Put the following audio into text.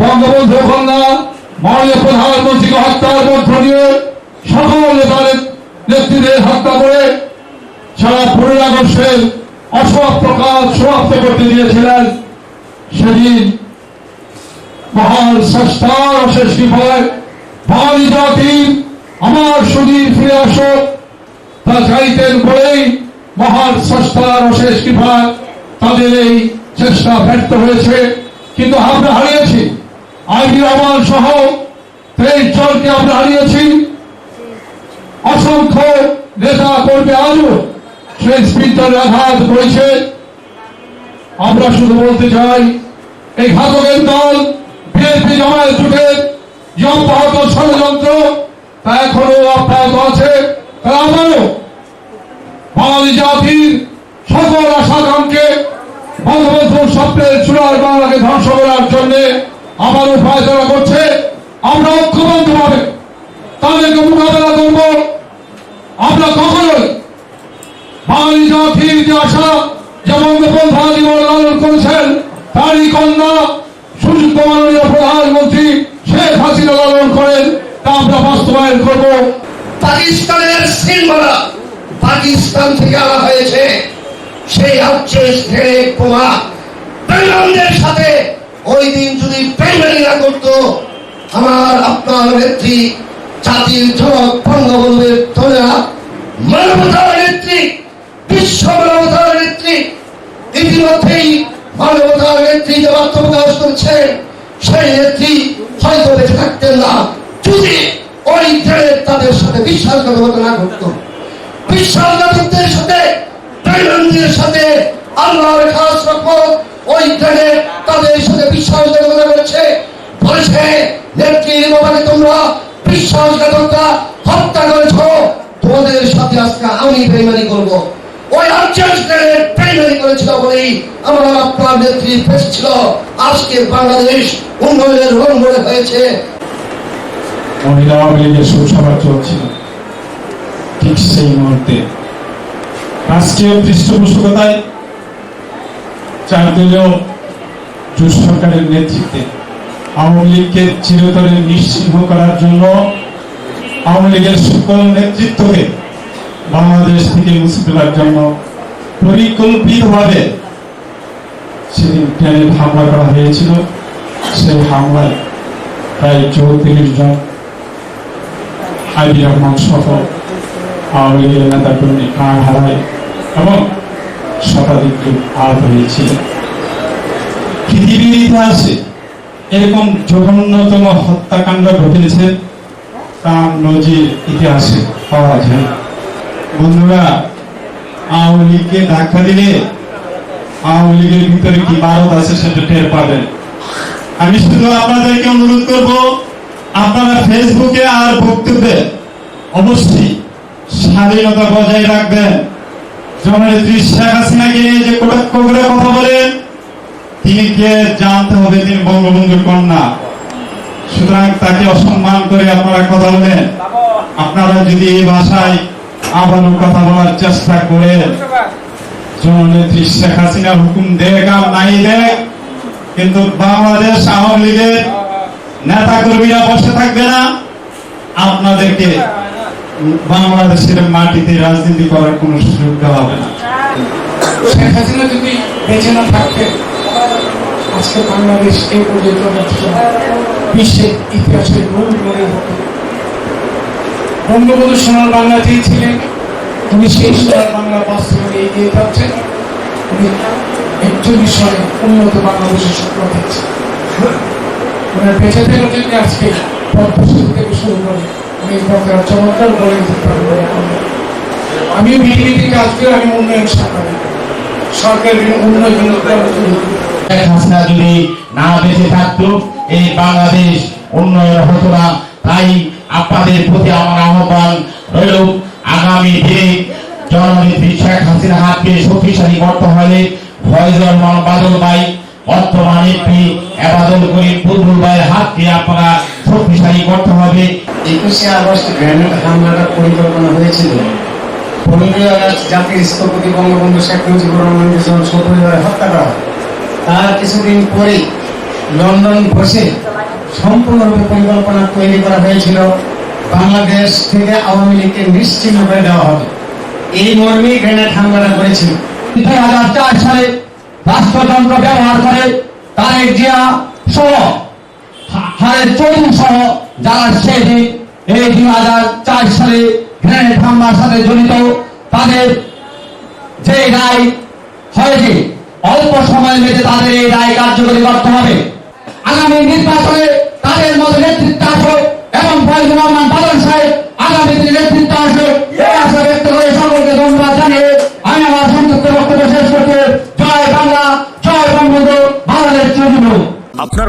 বঙ্গবন্ধু কন্যা, মাননীয় প্রধানমন্ত্রীকে হত্যার মধ্য দিয়ে সকল নেতাদের নেত্রীদের হত্যা করে সারা পনেরো আগস্টের অসমাপ্ত কাজ সমাপ্ত করতে দিয়েছিলেন সেদিন মহান স্রষ্টার অশেষ কৃপায় বাঙালি জাতি আমার সুদীর ফিরে আসো তা চাইতেন বলেই মহান স্রষ্টার অশেষ কৃপায় তাদের এই চেষ্টা ব্যর্থ হয়েছে, কিন্তু আমরা হারিয়েছি। আইবি রহমান সহ তেইশ জনকে আমরা হারিয়েছি। অসংখ্য নেতা কর্মী আজও সেই স্পিকারের আঘাত করেছে। আমরা শুধু বলতে চাই, এই ঘাতকের দল বিএনপি জামায়াত জুটের যে অব্যাহত ষড়যন্ত্র, তা এখনও অব্যাহত আছে। তা আমারও বাঙালি জাতির সকল আশাকাঙ্ক্ষে বঙ্গবন্ধুর স্বপ্নের চূড়ার বাংলাকে ধ্বংস করার জন্য আমার উপায়চনা করছে, আমরা ঐক্যবদ্ধ ভাবে তাদেরকে মোকাবেলা করব। আমরা কখনোই বাঙালি জাতির যে আশা যে বঙ্গবন্ধু আজীবন লালন করেছেন, তারই কন্যা সুযোগ্য মাননীয় প্রধানমন্ত্রী শেখ হাসিনা লালন করেন, তা আমরা বাস্তবায়ন করব। পাকিস্তানের সিলমারা পাকিস্তান থেকে আনা হয়েছে। সেই হচ্ছে সাথে ওই দিন যদি প্রাইমারি না করতো আমার আপনার নেত্রী, জাতির জনক, বঙ্গবন্ধুর তোলা মানবতার নেত্রী, বিশ্ব মানবতার নেত্রী, ইতিমধ্যেই মানবতার নেত্রী যে আত্মপ্রকাশ করছেন সেই নেত্রী হয়তো বেঁচে থাকতেন না। যদি ওই ট্রেনে তাদের সাথে বিশ্বাসঘাতকতা না ঘটতো, বিশ্বাসঘাতকদের সাথে প্রেমেন্দ্রের সাথে আল্লাহর খাস রাখব ওই ট্রেনে তাদের সাথে বিশ্বাসঘাতকতা করেছে বলেছে নেত্রীর বাবাকে তোমরা বিশ্বাসঘাতকতা হত্যা করেছ। তোমাদের সাথে আজকে আমি বেমানি করব। ওই আর্জেন্ট ট্রেনে বেমানি করেছিল বলেই আমার আপনার নেত্রী ফেসছিল। আজকে বাংলাদেশ উন্নয়নের রঙ্গনে হয়েছে। মহিলা আওয়ামী লীগের সুসভা চলছিল ঠিক সেই মুহূর্তে। রাষ্ট্রীয় পৃষ্ঠপোষকতায় চার দলীয় জোট সরকারের নেতৃত্বে আওয়ামী লীগকে চিরতরে নিশ্চিহ্ন করার জন্য আওয়ামী লীগের সকল নেতৃত্বকে বাংলাদেশ থেকে মুছে ফেলার জন্য পরিকল্পিতভাবে সেদিন ট্রেনের হামলা করা হয়েছিল। সেই হামলায় প্রায় চৌত্রিশ জন আইবি রহমান সহ আওয়ামী লীগের নেতা কর্মী প্রাণ হারায় এবং শতাধিক আহত হয়েছিল। পৃথিবীর ইতিহাসে এরকম জঘন্যতম হত্যাকাণ্ড ঘটেছে তার নজির ইতিহাসে পাওয়া যায় বন্ধুরা, আওয়ামী লীগকে ধাক্কা দিলে আওয়ামী লীগের ভিতরে কি ভারত আছে সেটা টের পাবেন। আমি শুধু আপনাদেরকে অনুরোধ করব, আপনারা ফেসবুকে আর বক্তব্যে অবশ্যই স্বাধীনতা বজায় রাখবেন। জননেত্রী শেখ হাসিনাকে যে কটাক্ষ করে কথা বলেন, তিনি কে জানতে হবে তিনি বঙ্গবন্ধুর কন্যা। সুতরাং তাকে অসম্মান করে আপনারা কথা বলেন। আপনারা যদি এই ভাষায় আবারও কথা বলার চেষ্টা করেন জননেত্রী শেখ হাসিনা হুকুম দেখ আর নাই দেখ, কিন্তু বাংলাদেশ আওয়ামী লীগের নেতা কর্মীরা বসে থাকবে না। আপনাদেরকে বাংলাদেশের মাটিতে রাজনীতি করার কোন সুযোগ দেওয়া হবে না। শেখ হাসিনা যদি বেঁচে না আজকে বাংলাদেশ এই পর্যন্ত বিশ্বের ইতিহাসের মূল মনে হতো। বঙ্গবন্ধু সোনার বাংলাতেই ছিলেন, উনি সেই সোনার বাংলা বাস্তবে এগিয়ে যাচ্ছেন উনি একচল্লিশ উন্নত বাংলাদেশের স্বপ্ন দেখছেন। ওনার বেঁচে আজকে থেকে শুরু করে উনি চমৎকার বলে দিতে পারবেন আমি বিজেপি থেকে আজকে আমি উন্নয়ন সরকার সরকারের উন্নয়ন হাসিনা যদি না বেঁচে থাকতো, এই বাংলাদেশ উন্নয়ন হতো না। তাই আপনাদের প্রতি আমার আহ্বান রইল, আগামী দিনে জননেত্রী শেখ হাসিনা হাতকে শক্তিশালী করতে হলে ফয়জল বাদল ভাই, বর্তমান এমপি এবাদল করিম বুলবুল ভাইয়ের হাতকে আপনারা শক্তিশালী করতে হবে। একুশে আগস্ট গ্রেনেড হামলার পরিকল্পনা হয়েছিল। পনেরোই আগস্ট জাতির স্থপতি বঙ্গবন্ধু শেখ মুজিবুর রহমানকে যখন সপরিবারে হত্যা করা হয় তার কিছুদিন পরেই লন্ডন বসে সম্পূর্ণরূপে পরিকল্পনা তৈরি করা হয়েছিল। বাংলাদেশ থেকে আওয়ামী লীগকে নিশ্চিহ্ন করে দেওয়া হবে। এই মর্মে গ্রেনেড হামলাটা করেছিল দুই হাজার চার সালে রাষ্ট্রযন্ত্র ব্যবহার করে তারেক জিয়া সহ হারের চৌধুরী সহ যারা সেদিন এই দুই হাজার চার সালে গ্রেনেড হামলার সাথে জড়িত, তাদের যে রায় হয়েছে, অল্প সময়ের মধ্যে তাদের এই রায় কার্যকরী করতে হবে। আগামী নির্বাচনে তাদের মতো নেতৃত্ব আসুক এবং ফয়জুর রহমান বাদল সাহেব আগামী নেতৃত্ব আসুক, এই আশা ব্যক্ত করে সকলকে ধন্যবাদ জানিয়ে আমি আমার সংযুক্ত বক্তব্য শেষ করতে জয় বাংলা জয় বঙ্গবন্ধু বাংলাদেশ তৃণমূল আপনার